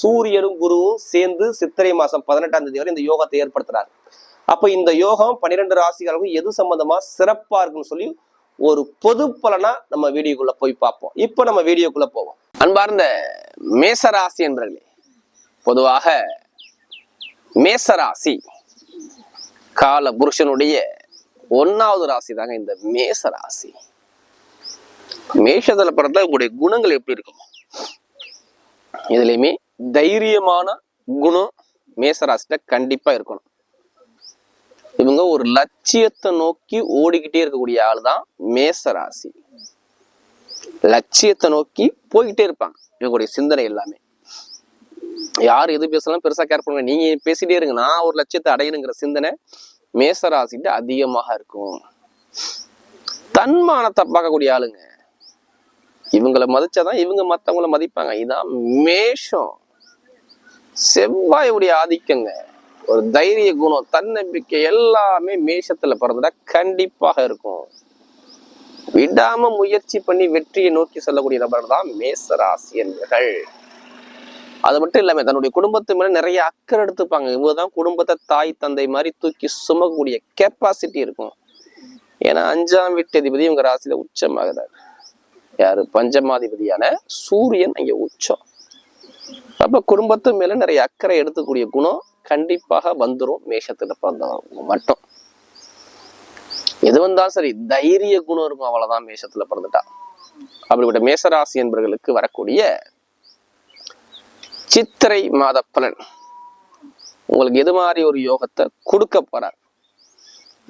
சூரியனும் குருவும் சேர்ந்து சித்திரை மாசம் பதினெட்டாம் தேதி வரை இந்த யோகத்தை ஏற்படுத்துறாரு. அப்ப இந்த யோகம் பன்னிரெண்டு ராசிகளுக்கும் எது சம்பந்தமா சிறப்பா இருக்குன்னு சொல்லி ஒரு பொது பலனா நம்ம வீடியோக்குள்ள போய் பார்ப்போம். இப்போ நம்ம வீடியோக்குள்ள போவோம். அன்பார்ந்த மேசராசி என்பர்களே பொதுவாக மேசராசி கால புருஷனுடைய ஒன்னாவது ராசி தாங்க இந்த மேச ராசி. மேஷத்துல பிறந்தா உங்களுடைய குணங்கள் எப்படி இருக்கும்? இதுலயுமே தைரியமான குணம் மேசராசிட்ட கண்டிப்பா இருக்கணும். இவங்க ஒரு லட்சியத்தை நோக்கி ஓடிக்கிட்டே இருக்கக்கூடிய ஆள் தான் மேசராசி. லட்சியத்தை நோக்கி போய்கிட்டே இருப்பாங்க. இவங்களுடைய சிந்தனை எல்லாமே. யார் எது பேசலாம் பெருசா கேர் பண்ணுங்க. நீங்க பேசிட்டே இருங்க. நான் ஒரு லட்சியத்தை அடையணுங்கிற சிந்தனை மேசராசிட்டு அதிகமாக இருக்கும். தன்மானத்தை பார்க்கக்கூடிய ஆளுங்க. இவங்களை மதிச்சாதான் இவங்க மத்தவங்கள மதிப்பாங்க. இதான் மேஷம். செவ்வாயுடைய ஆதிக்கங்க. ஒரு தைரிய குணம் தன்னம்பிக்கை எல்லாமே மேஷத்துல பிறந்தா கண்டிப்பாக இருக்கும். விடாம முயற்சி பண்ணி வெற்றியை நோக்கி செல்லக்கூடிய நபர் தான் மேசராசி என்பர்கள். அது மட்டும் இல்லாம தன்னுடைய குடும்பத்து மேல நிறைய அக்கறை எடுத்துப்பாங்க. இவங்கதான் குடும்பத்தை தாய் தந்தை மாதிரி தூக்கி சுமக்கக்கூடிய கெப்பாசிட்டி இருக்கும். ஏன்னா அஞ்சாம் வீட்டு அதிபதி இவங்க ராசியில உச்சமாகிறார். யாரு? பஞ்சமாதிபதியான சூரியன் அங்க உச்சம். அப்ப குடும்பத்து மேல நிறைய அக்கறை எடுத்துக்கூடிய குணம் கண்டிப்பாக வந்துரும் மேஷத்துல பிறந்தவங்க மட்டும். எது வந்தாலும் சரி தைரிய குணம் இருக்கும் அவ்வளவுதான் மேஷத்துல பிறந்துட்டா. அப்படிப்பட்ட மேசராசி என்பவர்களுக்கு வரக்கூடிய சித்திரை மாத பலன். உங்களுக்கு எது மாதிரி ஒரு யோகத்தை கொடுக்க போறார்?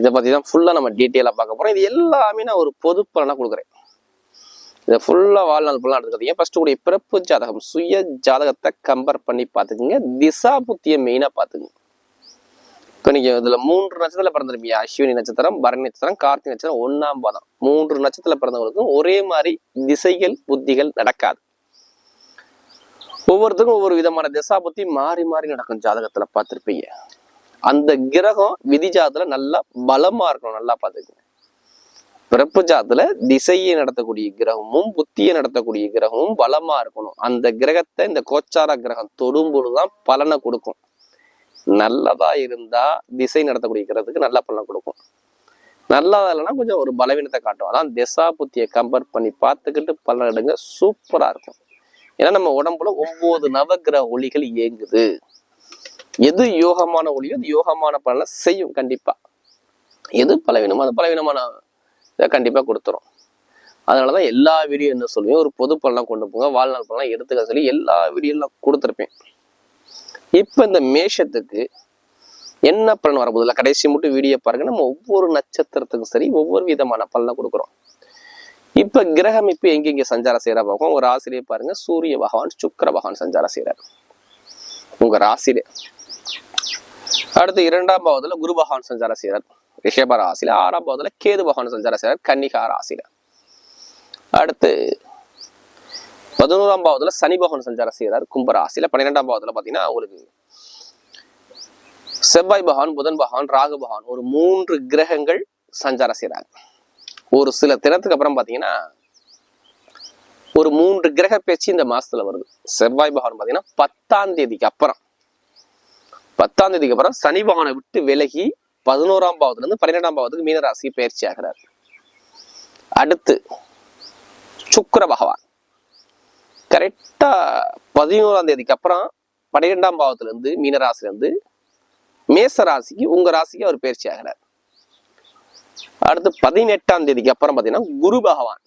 இதை பத்தி தான் ஃபுல்லா நம்ம டீட்டெயிலா பார்க்க போறோம். இது எல்லாமே நான் ஒரு பொது பலனா கொடுக்குறேன். இதை ஃபுல்லாக வாழ்நாள் ஃபுல்லாக எடுத்துக்காதீங்க ஃபர்ஸ்ட் உடைய பிறப்பு ஜாதகம் சுய ஜாதகத்தை கம்பேர் பண்ணி பார்த்துக்குங்க. திசா புத்திய மெயினா பார்த்துக்குங்க. இப்போ நீங்கள் இதுல மூன்று நட்சத்திரத்தில் பிறந்திருப்பீங்க. அஸ்வினி நட்சத்திரம் பரணி நட்சத்திரம் கார்த்திகை நட்சத்திரம் ஒன்றாம் பாதம். மூன்று நட்சத்திரத்தில் பிறந்தவங்களுக்கும் ஒரே மாதிரி திசைகள் புத்திகள் நடக்காது. ஒவ்வொருத்தருக்கும் ஒவ்வொரு விதமான திசா புத்தி மாறி மாறி நடக்கும் ஜாதகத்துல பார்த்துருப்பீங்க. அந்த கிரகம் விதி ஜாதத்துல நல்லா பலமா இருக்கணும் நல்லா பார்த்துக்கங்க. பிறப்பு ஜாதத்துல திசையை நடத்தக்கூடிய கிரகமும் புத்தியை நடத்தக்கூடிய கிரகமும் பலமா இருக்கணும். அந்த கிரகத்தை இந்த கோச்சார கிரகம் தொடும் பொழுதுதான் பலனை கொடுக்கும். நல்லதா இருந்தா திசை நடத்தக்கூடிய கிரகத்துக்கு நல்ல பலனை கொடுக்கும். நல்லதா இல்லைன்னா கொஞ்சம் ஒரு பலவீனத்தை காட்டும். அதான் திசா புத்தியை கம்பேர் பண்ணி பார்த்துக்கிட்டு பலன் எடுங்க. சூப்பரா இருக்கும். ஏன்னா நம்ம உடம்புல ஒன்பது நவகிரக ஒளிகள் இயங்குது. எது யோகமான ஒளியோ அது யோகமான பலனை செய்யும் கண்டிப்பா. எது பலவீனமோ அது பலவீனமான இதை கண்டிப்பாக கொடுத்துரும். அதனாலதான் எல்லா வீடியோ என்ன சொல்லுவேன் ஒரு பொது பலனாக கொண்டு போங்க வாழ்நாள் பலனாக எடுத்துக்க சொல்லி எல்லா வீடியோலாம் கொடுத்துருப்பேன். இப்போ இந்த மேஷத்துக்கு என்ன பலன் வரப்போதில்ல கடைசி மட்டும் வீடியோ பாருங்க நம்ம ஒவ்வொரு நட்சத்திரத்துக்கும் சரி ஒவ்வொரு விதமான பலனை கொடுக்குறோம். இப்போ கிரகம் இப்போ எங்கெங்க சஞ்சாரம் செய்கிற பார்க்கும் ஒரு ஆசிரியர் பாருங்க சூரிய பகவான் சுக்கர பகவான் சஞ்சாரம் செய்கிறார் உங்க ராசியில. அடுத்து இரண்டாம் பாவத்தில் குரு பகவான் சஞ்சாரம் செய்கிறார் ரிஷப ஆறாம் பாவத்துல கேது பகவான் சஞ்சாரம் செய்யறார் கன்னிகா ராசியில். அடுத்து பதினோராம் பாவத்தில் சனி பகவான் சஞ்சாரம் செய்கிறார் கும்பராசியில் பன்னிரெண்டாம் பாவத்தில் பார்த்தீங்கன்னா உங்களுக்கு செவ்வாய் பகவான் புதன் பகவான் ராகு பகவான் ஒரு மூன்று கிரகங்கள் சஞ்சாரம் செய்கிறாங்க ஒரு சில தினத்துக்கு அப்புறம் பாத்தீங்கன்னா ஒரு மூன்று கிரக பேச்சு இந்த மாசத்துல வருது. செவ்வாய் பகவான் பாத்தீங்கன்னா பத்தாம் தேதிக்கு அப்புறம். பத்தாம் தேதிக்கு அப்புறம் சனி பகவானை விட்டு விலகி பதினோராம் பாவத்துல இருந்து பன்னிரெண்டாம் பாவத்துக்கு மீனராசி பயிற்சி ஆகிறார். அடுத்து சுக்கர பகவான். கரெக்டா பதினோராம் தேதிக்கு அப்புறம் பன்னிரெண்டாம் பாவத்துல இருந்து மீனராசில இருந்து மேச ராசிக்கு உங்க ராசிக்கு அவர் பயிற்சி ஆகிறார். அடுத்து பதினெட்டாம் தேதிக்கு அப்புறம் பாத்தீங்கன்னா குரு பகவான்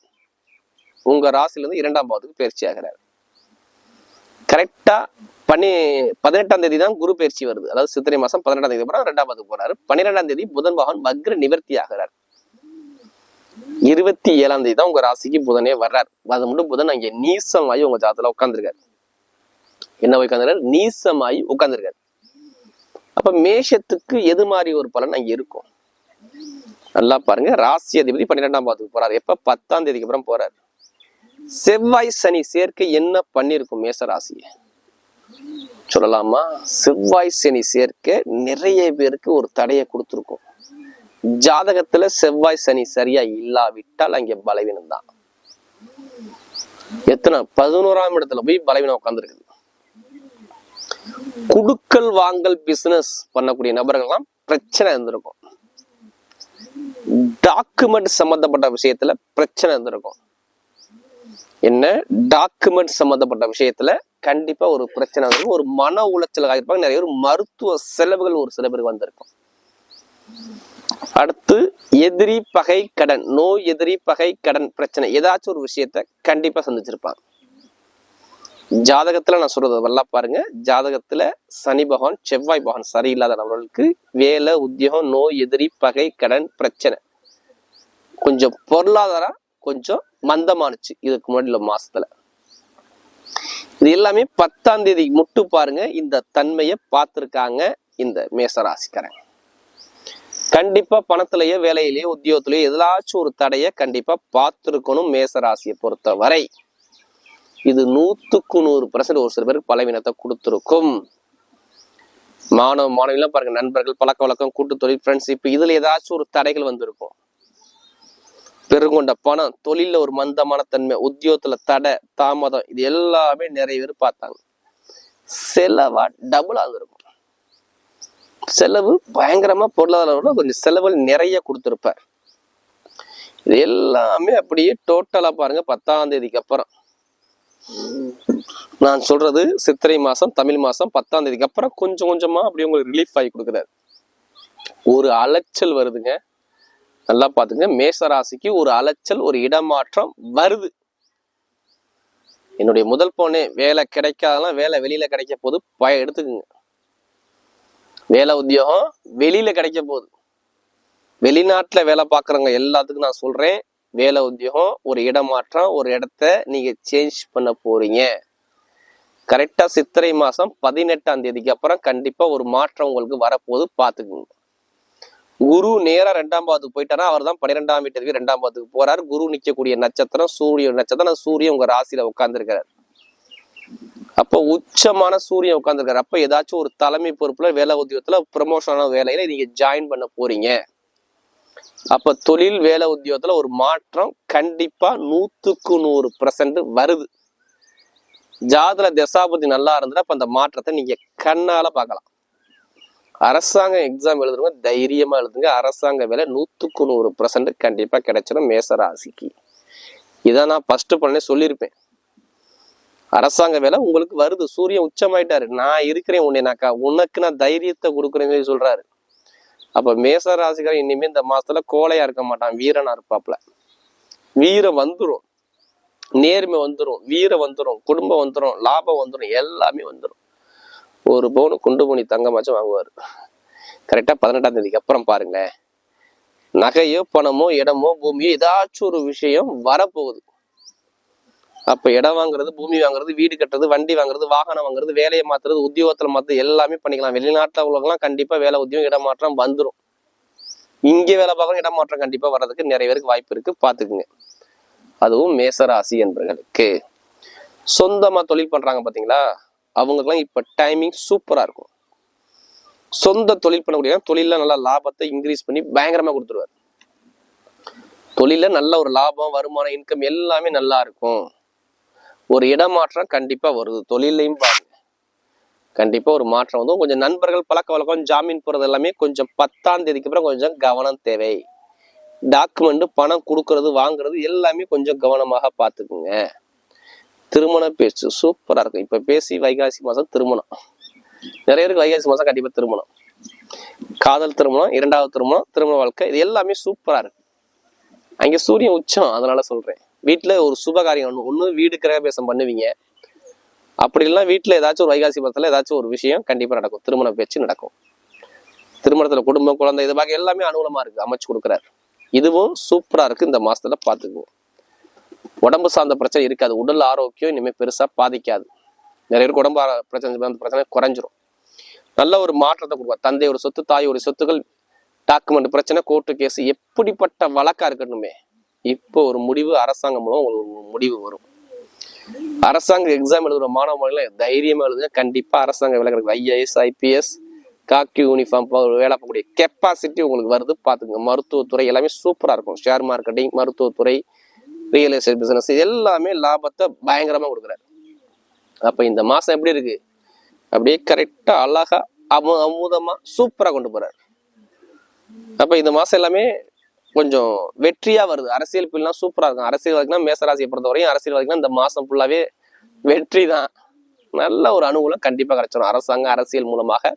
உங்க ராசில இருந்து இரண்டாம் பாவத்துக்கு பயிற்சி ஆகிறார். கரெக்டா பனி பதினெட்டாம் தேதி தான் குரு பயிற்சி வருது. அதாவது சித்திரை மாசம் பதினெட்டாம் தேதி அப்புறம் ரெண்டாம் பாவத்துக்கு போறாரு. பன்னிரெண்டாம் தேதி புதன் பகவான் வக்ர நிவர்த்தி ஆகிறார். இருபத்தி ஏழாம் தேதி தான் உங்க ராசிக்கு புதனே வர்றார். அது மட்டும் புதன் அங்கே நீசமாயி உங்க ஜாதத்துல உட்கார்ந்துருக்காரு. என்ன உட்காந்துருக்காரு நீசமாயி உட்கார்ந்துருக்காரு. அப்ப மேஷத்துக்கு எது மாதிரி ஒரு பலன் அங்க இருக்கும்? நல்லா பாருங்க. ராசி அதிபதி பன்னிரெண்டாம் பாதத்துக்கு போறாரு. எப்ப? பத்தாம் தேதிக்கு அப்புறம் போறாரு. செவ்வாய் சனி சேர்க்கை என்ன பண்ணிருக்கும் மேச ராசியை? சொல்லலாமா? செவ்வாய் சனி சேர்க்க நிறைய பேருக்கு ஒரு தடையை கொடுத்துருக்கும். ஜாதகத்துல செவ்வாய் சனி சரியா இல்லாவிட்டால் அங்க பலவீனம் தான். எத்தனை? பதினோராம் இடத்துல போய் பலவீனம் உட்காந்துருக்குது குடுக்கல் வாங்கல் பிசினஸ் பண்ணக்கூடிய நபர்கள்லாம் பிரச்சனை இருந்திருக்கும். டாக்குமெண்ட் சம்பந்தப்பட்ட விஷயத்துல பிரச்சனை இருந்திருக்கும். என்ன? டாக்குமெண்ட் சம்பந்தப்பட்ட விஷயத்துல கண்டிப்பா ஒரு பிரச்சனை வந்திருக்கும். ஒரு மன உளைச்சல் ஆகிருப்பாங்க நிறைய ஒரு மருத்துவ செலவுகள் ஒரு சில பேருக்கு வந்திருக்கும். அடுத்து எதிரி பகை கடன் நோய் எதிரி பகை கடன் பிரச்சனை. ஏதாச்சும் ஒரு விஷயத்த கண்டிப்பா சந்திச்சிருப்பாங்க. ஜாதகத்துல நான் சொல்றது நல்லா பாருங்க. ஜாதகத்துல சனி பகவான் செவ்வாய் பகவான் சரியில்லாத நபர்களுக்கு வேலை உத்தியோகம் நோய் எதிரி பகை கடன் பிரச்சனை. கொஞ்சம் பொருளாதாரம் கொஞ்சம் மந்தமானுச்சு. இதுக்கு முன்னாடி உள்ள மாசத்துல. இது எல்லாமே பத்தாம் தேதி முட்டு பாருங்க. இந்த தன்மையை பார்த்துருக்காங்க இந்த மேசராசிக்காரங்க. கண்டிப்பா பணத்திலேயோ வேலையிலேயோ உத்தியோகத்திலேயோ எதாச்சும் ஒரு தடையை கண்டிப்பா பார்த்துருக்கணும் மேசராசியை பொறுத்தவரை. இது நூத்துக்கு நூறு பர்சன்ட் ஒரு சில பேருக்கு பலவீனத்தை கொடுத்துருக்கும். மாணவ மாணவிலாம் பாருங்க நண்பர்கள் பழக்க வழக்கம் கூட்டு தொழில் ஃப்ரெண்ட்ஷிப் இதுல ஏதாச்சும் ஒரு தடைகள் வந்திருக்கும். பெருங்கொண்ட பணம் தொழிலில் ஒரு மந்தமான தன்மை உத்தியோகத்துல தடை தாமதம் இது எல்லாமே நிறைய பேர் பார்த்தாங்க. செலவா டபுள் ஆகிருக்கும் செலவு பயங்கரமா பொருளாதார கொஞ்சம் செலவுகள் நிறைய கொடுத்துருப்பார். இது எல்லாமே அப்படியே டோட்டலா பாருங்க பத்தாம் தேதிக்கு அப்புறம். நான் சொல்றது சித்திரை மாசம் தமிழ் மாசம் பத்தாம் தேதிக்கு அப்புறம் கொஞ்சம் கொஞ்சமா அப்படியே உங்களுக்கு ரிலீஃப் ஆகி கொடுக்குறாரு. ஒரு அலைச்சல் வருதுங்க. நல்லா பார்த்துங்க. மேசராசிக்கு ஒரு அலைச்சல் ஒரு இடமாற்றம் வருது. என்னுடைய முதல் போனே வேலை கிடைக்காதெல்லாம் வேலை வெளியில கிடைக்க போது பய எடுத்துக்குங்க. வேலை உத்தியோகம் வெளியில கிடைக்க போகுது. வெளிநாட்டுல வேலை பார்க்குறவங்க எல்லாத்துக்கும் நான் சொல்றேன். வேலை உத்தியோகம் ஒரு இடமாற்றம் ஒரு இடத்த நீங்க சேஞ்ச் பண்ண போறீங்க. கரெக்டா சித்திரை மாசம் பதினெட்டாம் தேதிக்கு அப்புறம் கண்டிப்பா ஒரு மாற்றம் உங்களுக்கு வரப்போகுது. பார்த்துக்குங்க. குரு நேரா ரெண்டாம் பாவத்துக்கு போயிட்டாரா அவர் தான் பன்னிரெண்டாம் வீட்டுக்கு ரெண்டாம் பாவத்துக்கு போறாரு. குரு நிக்கக்கூடிய நட்சத்திரம் சூரிய நட்சத்திரம். சூரியன் உங்க ராசியில உட்கார்ந்துருக்கிறார். அப்போ உச்சமான சூரியன் உட்காந்துருக்காரு அப்ப ஏதாச்சும் ஒரு தலைமை பொறுப்புல வேலை உத்தியோகத்துல ப்ரமோஷனான வேலையில நீங்க ஜாயின் பண்ண போறீங்க. அப்ப தொழில் வேலை உத்தியோகத்துல ஒரு மாற்றம் கண்டிப்பா நூத்துக்கு நூறு பர்சன்ட் வருது. ஜாதல தசாபதி நல்லா இருந்தா அப்ப அந்த மாற்றத்தை நீங்க கண்ணால பார்க்கலாம். அரசாங்க எக்ஸாம் எழுதுறவங்க தைரியமாக எழுதுங்க. அரசாங்க வேலை நூற்றுக்கு நூறு பர்சன்ட் கண்டிப்பாக கிடைச்சிடும் மேச ராசிக்கு. இதை நான் ஃபஸ்ட்டு பண்ணே சொல்லியிருப்பேன். அரசாங்க வேலை உங்களுக்கு வருது. சூரியன் உச்சமாயிட்டாரு. நான் இருக்கிறேன் உன்னைனாக்கா உனக்கு நான் தைரியத்தை கொடுக்குறேன்னு சொல்லி சொல்கிறாரு அப்போ மேச ராசிக்காரன் இனிமேல் இந்த மாதத்துல கோலையாக இருக்க மாட்டான். வீரனா இருப்பாப்ல. வீரம் வந்துடும் நேர்மை வந்துடும் வீரம் வந்துடும் குடும்பம் வந்துடும் லாபம் வந்துடும் எல்லாமே வந்துடும் ஒரு பவுன் குண்டு தங்கமாச்சும் வாங்குவார். கரெக்டாக பதினெட்டாம் தேதிக்கு அப்புறம் பாருங்களேன். நகையோ பணமோ இடமோ பூமியோ ஏதாச்சும் ஒரு விஷயம் வரப்போகுது. அப்போ இடம் வாங்குறது பூமி வாங்குறது வீடு கட்டுறது வண்டி வாங்குறது வாகனம் வாங்குறது வேலையை மாற்றுறது உத்தியோகத்தில் மாற்றுறது எல்லாமே பண்ணிக்கலாம். வெளிநாட்டில் உள்ளவங்கலாம் கண்டிப்பாக வேலை உத்தியோகம் இடமாற்றம் வந்துடும் இங்கே வேலை பார்க்கணும் இடமாற்றம் கண்டிப்பாக வர்றதுக்கு நிறைய பேருக்கு வாய்ப்பு இருக்குது பார்த்துக்குங்க. அதுவும் மேசராசி என்பவர்களுக்கு சொந்தமாக தொழில் பண்ணுறாங்க பார்த்தீங்களா? அவங்களுக்குலாம் இப்போ டைமிங் சூப்பராக இருக்கும். சொந்த தொழில் பண்ணக்கூடிய தொழிலில் நல்லா லாபத்தை இன்க்ரீஸ் பண்ணி பயங்கரமாக கொடுத்துருவாரு. தொழிலில் நல்ல ஒரு லாபம் வருமானம் இன்கம் எல்லாமே நல்லா இருக்கும். ஒரு இடமாற்றம் கண்டிப்பாக வருது. தொழிலையும் பாருங்க. கண்டிப்பாக ஒரு மாற்றம் வந்து கொஞ்சம் நண்பர்கள் பழக்க வழக்கம் ஜாமீன் போகிறது எல்லாமே கொஞ்சம் பத்தாம் தேதிக்கு அப்புறம் கொஞ்சம் கவனம் தேவை. டாக்குமெண்ட் பணம் கொடுக்கறது வாங்குறது எல்லாமே கொஞ்சம் கவனமாக பார்த்துக்குங்க. திருமண பேச்சு. சூப்பராக இருக்கும் இப்போ பேசி வைகாசி மாதம் திருமணம். நிறைய பேருக்கு வைகாசி மாதம் கண்டிப்பாக திருமணம். காதல் திருமணம் இரண்டாவது திருமணம் திருமண வாழ்க்கை இது எல்லாமே சூப்பராக இருக்கு. அங்கே சூரியன் உச்சம் அதனால சொல்கிறேன் வீட்டில் ஒரு சுப காரியம் ஒன்று வீடு கிரகபேசம் பண்ணுவீங்க. அப்படி இல்லைன்னா வீட்டில் ஏதாச்சும் ஒரு வைகாசி மாதத்தில் ஏதாச்சும் ஒரு விஷயம் கண்டிப்பாக நடக்கும். திருமண பேச்சு நடக்கும். திருமணத்தில் குடும்பம் குழந்தை இது பார்க்க எல்லாமே அனுகூலமாக இருக்குது அமைச்சு கொடுக்குறாரு. இதுவும் சூப்பராக இருக்குது இந்த மாதத்தில் பார்த்துக்குவோம் உடம்பு சார்ந்த பிரச்சனை இருக்காது. உடல் ஆரோக்கியம் இனிமேல் பெருசா பாதிக்காது. நிறைய பேருக்கு உடம்பு ஆரோ- பிரச்சனை அந்த பிரச்சனை குறைஞ்சிரும். நல்ல ஒரு மாற்றத்தை கொடுப்பா தந்தையோட சொத்து தாயோட சொத்துக்கள் டாக்குமெண்ட் பிரச்சனை கோர்ட்டு கேஸ் எப்படிப்பட்ட வழக்கா இருக்கணுமே இப்போ ஒரு முடிவு அரசாங்கம் மூலம் ஒரு முடிவு வரும். அரசாங்க எக்ஸாம் எழுதுற மாணவ மாணவிகளை தைரியமா எழுதுங்க. கண்டிப்பா அரசாங்க வேலை கிடைக்கும். ஐஏஎஸ் ஐபிஎஸ் காக்கி யூனிஃபார்ம் வேலை பார்க்கக்கூடிய கெப்பாசிட்டி உங்களுக்கு வருது. பாத்துங்க மருத்துவத்துறை எல்லாமே சூப்பரா இருக்கும். ஷேர் மார்க்கெட்டிங் மருத்துவத்துறை ரியல் எஸ்டேட் பிஸ்னஸ் எல்லாமே லாபத்தை பயங்கரமாக கொடுக்குறாரு. அப்போ இந்த மாதம் எப்படி இருக்கு? அப்படியே கரெக்டாக அழகாக அமு அமுதமாக சூப்பராக கொண்டு போகிறாரு அப்போ இந்த மாதம் எல்லாமே கொஞ்சம் வெற்றியாக வருது. அரசியல் பில்லாம் சூப்பராக இருக்கும். அரசியல்வாதினா மேசராசியை பொறுத்த வரையும் அரசியல்வாதினா இந்த மாதம் ஃபுல்லாவே வெற்றி தான். நல்ல ஒரு அனுகூலம் கண்டிப்பாக கிடைச்சிடும் அரசாங்கம் அரசியல் மூலமாக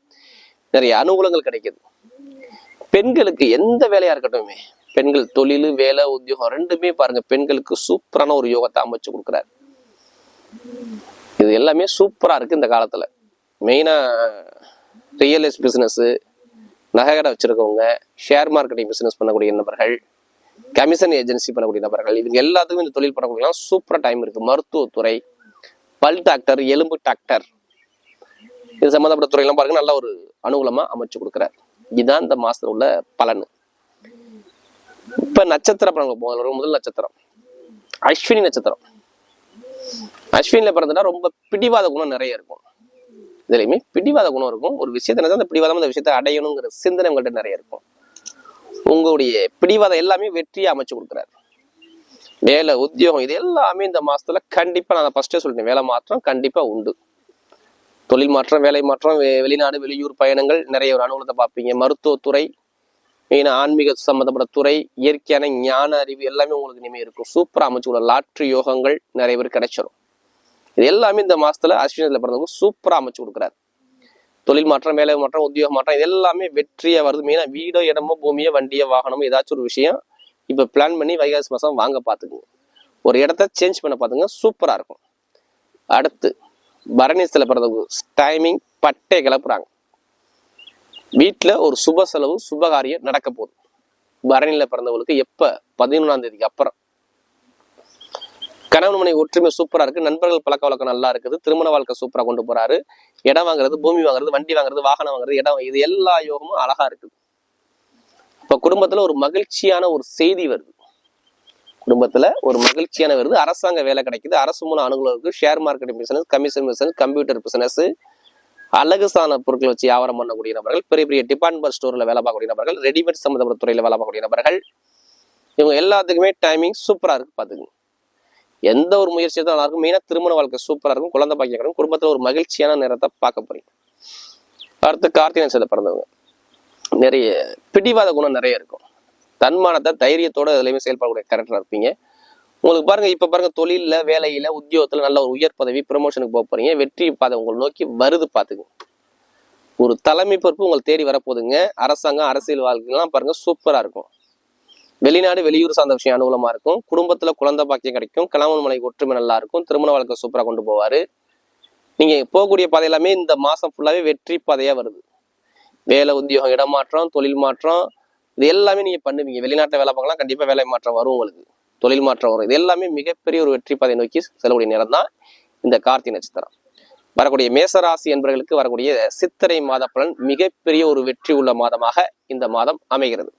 நிறைய அனுகூலங்கள் கிடைக்குது. பெண்களுக்கு எந்த வேலையாக இருக்கட்டுமே பெண்கள் தொழில் வேலை உத்தியோகம் ரெண்டுமே பாருங்க பெண்களுக்கு சூப்பரான ஒரு யோகத்தை அமைச்சு கொடுக்குறாரு. இது எல்லாமே சூப்பரா இருக்கு இந்த காலத்துல. மெயினா ரியல் எஸ்ட் பிசினஸ் நகைக்கடை வச்சிருக்கவங்க ஷேர் மார்க்கெட்டிங் பிசினஸ் பண்ணக்கூடிய நபர்கள் கமிஷன் ஏஜென்சி பண்ணக்கூடிய நபர்கள் இவங்க எல்லாத்துக்கும் இந்த தொழில் பண்ணக்கூடிய சூப்பராக டைம் இருக்கு. மருத்துவத்துறை பல் டாக்டர் எலும்பு டாக்டர் இது சம்மந்தப்பட்ட துறையெல்லாம் பாருங்க நல்ல ஒரு அனுகூலமா அமைச்சு கொடுக்குறாரு. இதுதான் இந்த மாசத்துல உள்ள பலன். இப்ப நட்சத்திர பலன்கள் போகலாம் முதல் நட்சத்திரம். அஸ்வினி நட்சத்திரம். அஸ்வினில பிறந்தா ரொம்ப பிடிவாத குணம் நிறைய இருக்கும். இதுலயுமே பிடிவாத குணம் இருக்கும். ஒரு விஷயத்தை நினைச்சா அந்த பிடிவாதம் அந்த விஷயத்தை அடையணுங்கிற சிந்தனை உங்கள்கிட்ட நிறைய இருக்கும். உங்களுடைய பிடிவாதம் எல்லாமே வெற்றியை அமைச்சு கொடுக்குறாரு. வேலை உத்தியோகம் இது எல்லாமே இந்த மாசத்துல கண்டிப்பா நான் ஃபர்ஸ்டே சொல்லிட்டேன். வேலை மாற்றம் கண்டிப்பா உண்டு. தொழில் மாற்றம் வேலை மாற்றம் வெ- வெளிநாடு வெளியூர் பயணங்கள் நிறைய ஒரு அனுகூலத்தை பார்ப்பீங்க. மருத்துவத்துறை மெயினாக ஆன்மீக சம்பந்தப்பட்ட துறை இயற்கையான ஞான அறிவு எல்லாமே உங்களுக்கு இனிமேல் இருக்கும். சூப்பராக அமைச்சு கொடுக்கும் லாட்ரி யோகங்கள் நிறைய பேர் கிடைச்சிடும் இது எல்லாமே இந்த மாதத்தில் அஸ்வினத்தில் பிறந்தவங்க சூப்பராக அமைச்சு கொடுக்குறாரு. தொழில் மாற்றம் வேலை மாற்றம் உத்தியோக மாற்றம் இது எல்லாமே வெற்றியாக வருது. மெயினாக வீடோ இடமோ பூமியோ வண்டியோ வாகனமோ ஏதாச்சும் ஒரு விஷயம் இப்போ பிளான் பண்ணி வைகாசி மாதம் வாங்க பார்த்துக்குங்க. ஒரு இடத்த சேஞ்ச் பண்ண பார்த்துங்க சூப்பராக இருக்கும். அடுத்து பரணிசத்தில் பிறந்தவங்க டைமிங் பட்டை கிளப்புறாங்க. வீட்டுல ஒரு சுப செலவு சுபகாரியம் நடக்க போகுது. பரணியில பிறந்தவங்களுக்கு எப்ப? பதினொன்றாம் தேதிக்கு அப்புறம். கணவன் மனை ஒற்றுமை சூப்பரா இருக்கு. நண்பர்கள் பழக்க வழக்கம் நல்லா இருக்குது. திருமண வாழ்க்கை சூப்பரா கொண்டு போறாரு. இடம் வாங்குறது பூமி வாங்குறது வண்டி வாங்குறது வாகனம் வாங்குறது இடம் இது எல்லா யோகமும் அழகா இருக்குது. இப்போ குடும்பத்துல ஒரு மகிழ்ச்சியான ஒரு செய்தி வருது. குடும்பத்துல ஒரு மகிழ்ச்சியான வருது. அரசாங்க வேலை கிடைக்குது. அரசு மூலம் அனுகூலம் இருக்குது share market business commission business computer business அழகு சாதன பொருட்களை வச்சு வியாபாரம் பண்ணக்கூடிய நபர்கள் பெரிய பெரிய டிபார்ட்மெண்ட் ஸ்டோர்ல வேலை பார்க்கக்கூடிய நபர்கள் ரெடிமேட் சம்மந்தப்பட்ட துறையில வேலை பார்க்கக்கூடிய நபர்கள். இவங்க எல்லாத்துக்குமே டைமிங் சூப்பரா இருக்கு பாத்துக்கங்க. எந்த ஒரு முயற்சி தான் நல்லா இருக்கும். மெயினா திருமண வாழ்க்கை சூப்பரா இருக்கும். குழந்தை பாக்கியம் கிடைக்கும். குடும்பத்துல ஒரு மகிழ்ச்சியான நேரத்தை பார்க்க போறீங்க. அடுத்து கார்த்திகை நட்சத்திரத்தை பிறந்தவங்க. நிறைய பிடிவாத குணம் நிறைய இருக்கும். தன்மானத்தை தைரியத்தோட எதுலையுமே செயல்படக்கூடிய கேரக்டரா இருப்பீங்க. உங்களுக்கு பாருங்க இப்ப பாருங்க தொழில்ல வேலையில உத்தியோகத்துல நல்ல ஒரு உயர் பதவி ப்ரமோஷனுக்கு போக போறீங்க. வெற்றி பாதை உங்களை நோக்கி வருது பாத்துங்க ஒரு தலைமை பொறுப்பு உங்களுக்கு தேடி வரப்போகுதுங்க. அரசாங்கம் அரசியல் வாழ்க்கைலாம் பாருங்க சூப்பரா இருக்கும். வெளிநாடு வெளியூர் சார்ந்த விஷயம் அனுகூலமா இருக்கும். குடும்பத்துல குழந்தை பாக்கியம் கிடைக்கும். கணவன் மலை ஒற்றுமை நல்லா இருக்கும். திருமண வாழ்க்கை சூப்பரா கொண்டு போவாரு. நீங்க போகக்கூடிய பாதை எல்லாமே இந்த மாசம் ஃபுல்லாவே வெற்றி பாதையா வருது. வேலை உத்தியோகம் இடமாற்றம் தொழில் மாற்றம் இது எல்லாமே நீங்க பண்ணுவீங்க. வெளிநாட்டுல வேலை பார்க்கலாம் கண்டிப்பா வேலை மாற்றம் வரும் உங்களுக்கு. தொழில் மாற்றம் வரும். இது எல்லாமே மிகப்பெரிய ஒரு வெற்றி பாதை நோக்கி செல்லக்கூடிய நேரம் தான் இந்த கார்த்தி நட்சத்திரம். வரக்கூடிய மேசராசி என்பவர்களுக்கு வரக்கூடிய சித்திரை மாத பலன் மிகப்பெரிய ஒரு வெற்றி உள்ள மாதமாக இந்த மாதம் அமைகிறது.